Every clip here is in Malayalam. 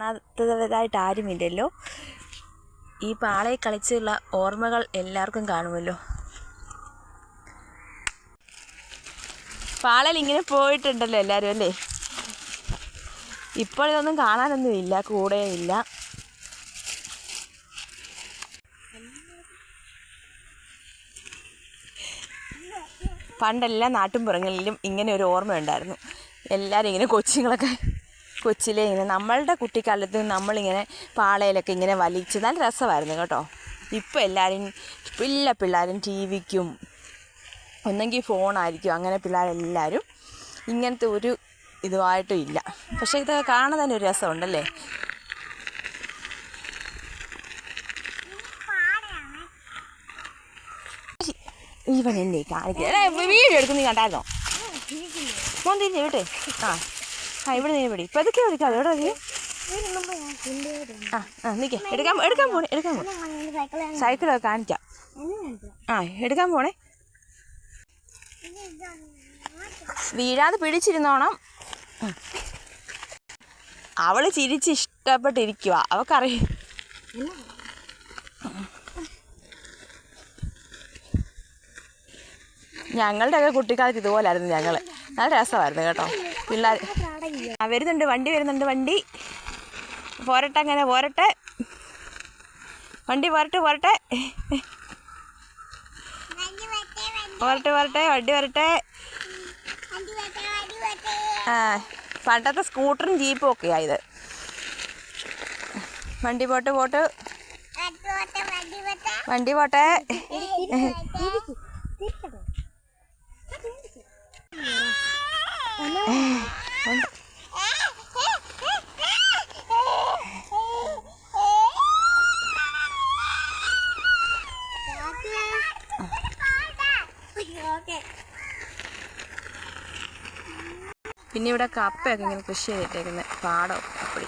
കാണാത്തതായിട്ട് ആരുമില്ലല്ലോ. ഈ പാളയെ കളിച്ചുള്ള ഓർമ്മകൾ എല്ലാവർക്കും കാണുമല്ലോ. പാളയിൽ ഇങ്ങനെ പോയിട്ടുണ്ടല്ലോ എല്ലാവരും അല്ലേ? ഇപ്പോൾ ഇതൊന്നും കാണാനൊന്നും ഇല്ല കൂടെ ഇല്ല. പണ്ടെല്ലാം നാട്ടിൻപുറങ്ങളിലും ഇങ്ങനെ ഒരു ഓർമ്മ ഉണ്ടായിരുന്നു എല്ലാവരും ഇങ്ങനെ കൊച്ചുങ്ങളൊക്കെ കൊച്ചിലെ ഇങ്ങനെ നമ്മളുടെ കുട്ടിക്കാലത്ത് നമ്മളിങ്ങനെ പാളയിലൊക്കെ ഇങ്ങനെ വലിച്ച് നല്ല രസമായിരുന്നു കേട്ടോ. ഇപ്പോൾ എല്ലാവരും എല്ലാ പിള്ളേരും ടി വിക്കും ഒന്നെങ്കിൽ ഫോണായിരിക്കും അങ്ങനെ പിള്ളേരെല്ലാവരും ഇങ്ങനത്തെ ഒരു ഇതുമായിട്ടും ഇല്ല. പക്ഷേ ഇതൊക്കെ കാണാൻ തന്നെ ഒരു രസമുണ്ടല്ലേ? ഇവൻ എന്നെ കാണിക്കുക വീഡിയോ എടുക്കുന്ന നീ കണ്ടായിരുന്നോ? മോൻ തിരിഞ്ഞ് വിട്ടെ. ആ. ആ ഇവിടെ നീ പിടി ഇപ്പൊ എടുക്കാം എവിടെ നീ? ആ ആ നിൽക്കേ എടുക്കാൻ എടുക്കാൻ പോണേ എടുക്കാൻ പോണേ. സൈക്കിളൊക്കെ കാണിക്കാം. ആ എടുക്കാൻ പോണേ. വീഴാതെ പിടിച്ചിരുന്നോണം. അവൾ ചിരിച്ച് ഇഷ്ടപ്പെട്ടിരിക്കുക അവക്കറിയാം. ഞങ്ങളുടെയൊക്കെ കുട്ടിക്കാലത്ത് ഇതുപോലായിരുന്നു ഞങ്ങൾ നല്ല രസമായിരുന്നു കേട്ടോ. പിള്ളേർ ആ വരുന്നുണ്ട് വണ്ടി വരുന്നുണ്ട് വണ്ടി. പോരട്ടെ അങ്ങനെ പോരട്ടെ. വണ്ടി പോരട്ടെ പോരട്ടെ. പോരട്ടെ പോരട്ടെ വണ്ടി വരട്ടെ. ആ പണ്ടത്തെ സ്കൂട്ടറും ജീപ്പും ഒക്കെയാ ഇത്. വണ്ടി പോട്ട് പോട്ട്. വണ്ടി പോട്ടെ പിന്നെ ഇവിടെ കപ്പയൊക്കെ ഇങ്ങനെ കൃഷി ചെയ്തിട്ടേക്കുന്നത് പാടം അപ്പടി.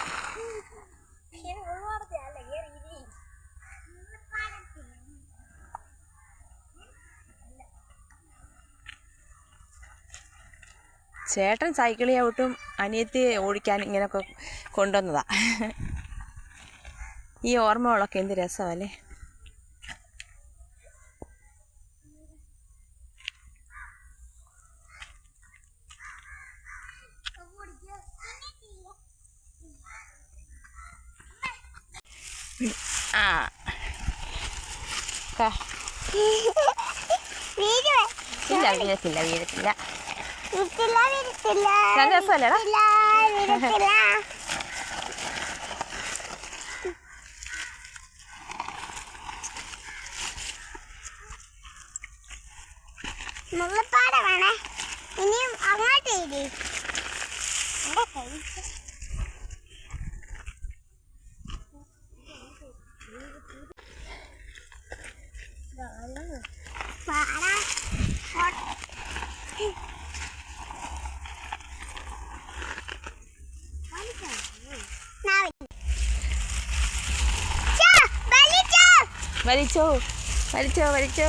ചേട്ടൻ സൈക്കിൾ ചവിട്ടും അനിയത്തി ഓടിക്കാൻ ഇങ്ങനെയൊക്കെ കൊണ്ടുവന്നതാ. ഈ ഓർമ്മകളൊക്കെ എന്ത് രസമല്ലേ ആ. ക- ഇല്ല വീഴത്തില്ല വീഴത്തില്ല. നല്ല രസമല്ലേടാ? മുള്ളപ്പാട വേണേ. ഇനിയും അങ്ങോട്ട് ഇരി. വലിച്ചോ വലിച്ചോ വലിച്ചോ.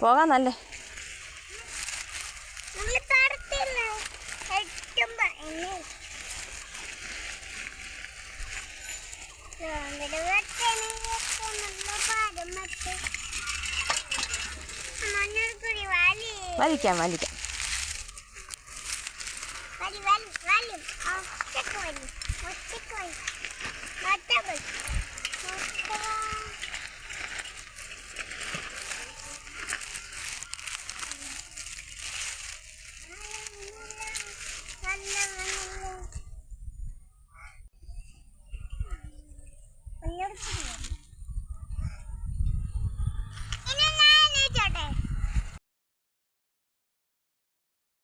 പോകാൻ നല്ല. എത്തുമ്പോ എന്നെ മണ്ണൂർക്കുടി വാലി വലിക്കാം വലിക്കാം. വലി വലി വലി. ഒറ്റയ്ക്ക് വലി ഒറ്റയ്ക്ക് വലി.